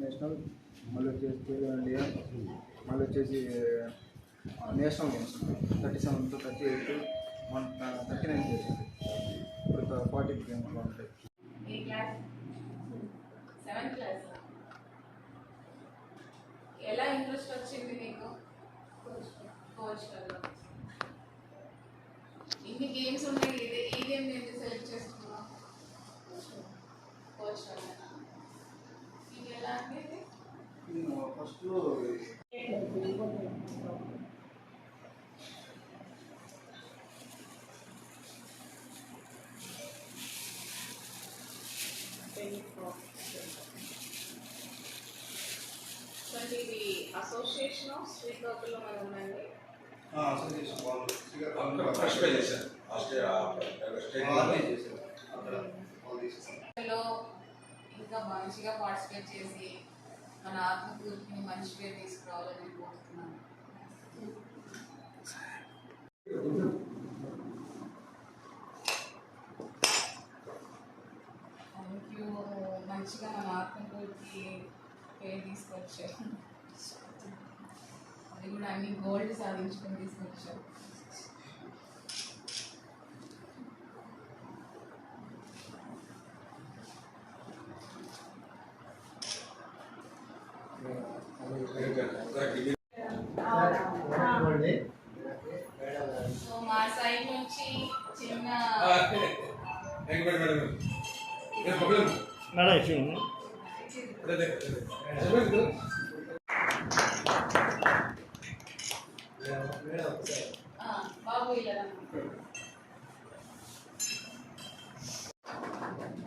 National మళ్ళీ వచ్చేసి పేరు ఇండియా మళ్ళీ వచ్చేసి national games thirty seven thirty eight. One thirty nine ఇప్పుడు ఫార్టీ సెవెంత్ క్లాస్? ఎలా ఇంట్రెస్ట్ వచ్చింది నీకు కోచ్ ఇన్ని గేమ్స్ ఉన్నాయి ఇదే ఈ గేమ్ నేను సెలెక్ట్ చేసుకున్నావు? కోచ్ వల్ల ఎలా అనేది ఫస్ట్ సో ఇది అసోసియేషన్ ఆఫ్ శ్రీకాకుళం అని ఉందండి అసోసియేషన్ వాళ్ళు ఫస్ట్ పే లో ఇంకా మంచిగా పార్టిసిపేట్ చేసి మన ఆత్మకూరుని మంచి పేరు తీసుకురావాలని కోరుతున్నాను మంచిగా మన ఆత్మకూరుకి పేరు తీసుకొచ్చారు అది కూడా అన్ని గోల్డ్ సాధించుకొని తీసుకొచ్చారు సో మా సైడ్ నుంచి చిన్న మేడం ఇష్యూ ఆ, బాబు ఇలా రా.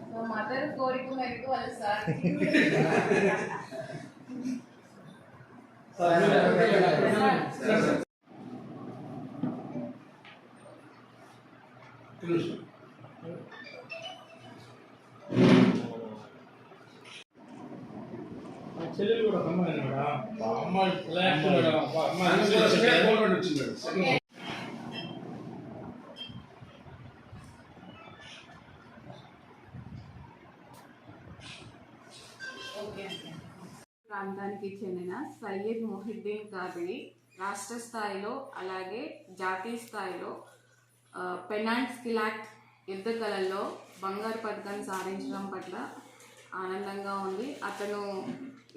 సో మదర్ కోరిక మేరకు వాళ్ళ సార్ చెల్లెలు కూడా అమ్మాయి వచ్చింది. ప్రాంతానికి చెందిన సయ్యద్ మొహిద్దీన్ కాదిరి రాష్ట్ర స్థాయిలో అలాగే జాతీయ స్థాయిలో ఆ, పెనాల్ట్ స్కిల్ యాక్ట్ యుద్ధ కళల్లో బంగారు పథకాన్ని సాధించడం పట్ల ఆనందంగా ఉంది. అతను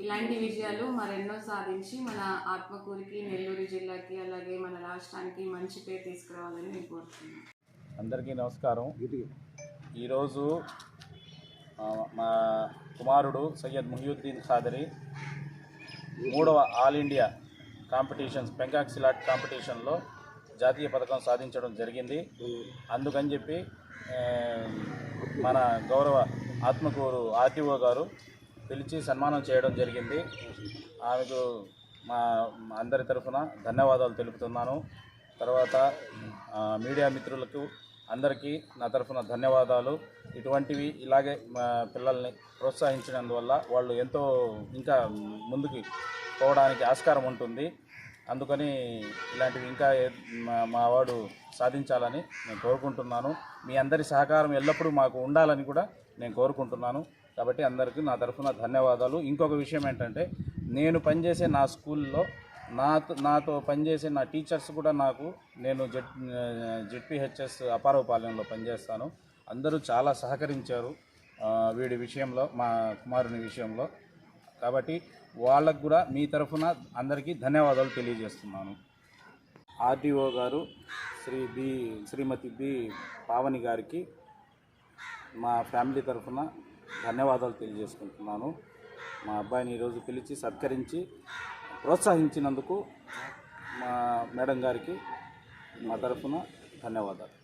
ఇలాంటి విజయాలు మరెన్నో సాధించి మన ఆత్మకూరికి నెల్లూరు జిల్లాకి అలాగే మన రాష్ట్రానికి మంచి పేరు తీసుకురావాలని నేను కోరుతున్నాను. అందరికీ నమస్కారం. ఈరోజు మా కుమారుడు సయ్యద్ ముహియుద్దీన్ ఖాదరి మూడవ all India competitions pencak silat కాంపిటీషన్లో జాతీయ పథకం సాధించడం జరిగింది. అందుకని చెప్పి మన గౌరవ ఆత్మకూరు ఆర్టీఓ గారు పిలిచి సన్మానం చేయడం జరిగింది. ఆమెకు మా అందరి తరఫున ధన్యవాదాలు తెలుపుతున్నాను. తర్వాత మీడియా మిత్రులకు అందరికీ నా తరఫున ధన్యవాదాలు. ఇటువంటివి ఇలాగే మా పిల్లల్ని ప్రోత్సహించినందువల్ల వాళ్ళు ఎంతో ఇంకా ముందుకు పోవడానికి ఆస్కారం ఉంటుంది. అందుకని ఇలాంటివి ఇంకా మా- మా వాడు సాధించాలని నేను కోరుకుంటున్నాను. మీ అందరి సహకారం ఎల్లప్పుడూ మాకు ఉండాలని కూడా నేను కోరుకుంటున్నాను. కాబట్టి అందరికీ నా తరఫున ధన్యవాదాలు. ఇంకొక విషయం ఏంటంటే నేను పనిచేసే నా స్కూల్లో నాతో నాతో పనిచేసే నా టీచర్స్ కూడా నాకు నేను జెడ్ జెడ్పిహెచ్ఎస్ అపారవపాలెంలో పనిచేస్తాను. అందరూ చాలా సహకరించారు వీడి విషయంలో మా కుమారుని విషయంలో. కాబట్టి వాళ్ళకు కూడా మీ తరఫున అందరికీ ధన్యవాదాలు తెలియజేస్తున్నాను. ఆర్డీఓ గారు శ్రీ బి శ్రీమతి బి పావని గారికి మా ఫ్యామిలీ తరఫున ధన్యవాదాలు తెలియజేసుకుంటున్నాను. మా అబ్బాయిని ఈరోజు పిలిచి సత్కరించి ప్రోత్సహించినందుకు మా మేడం గారికి మా తరఫున ధన్యవాదాలు.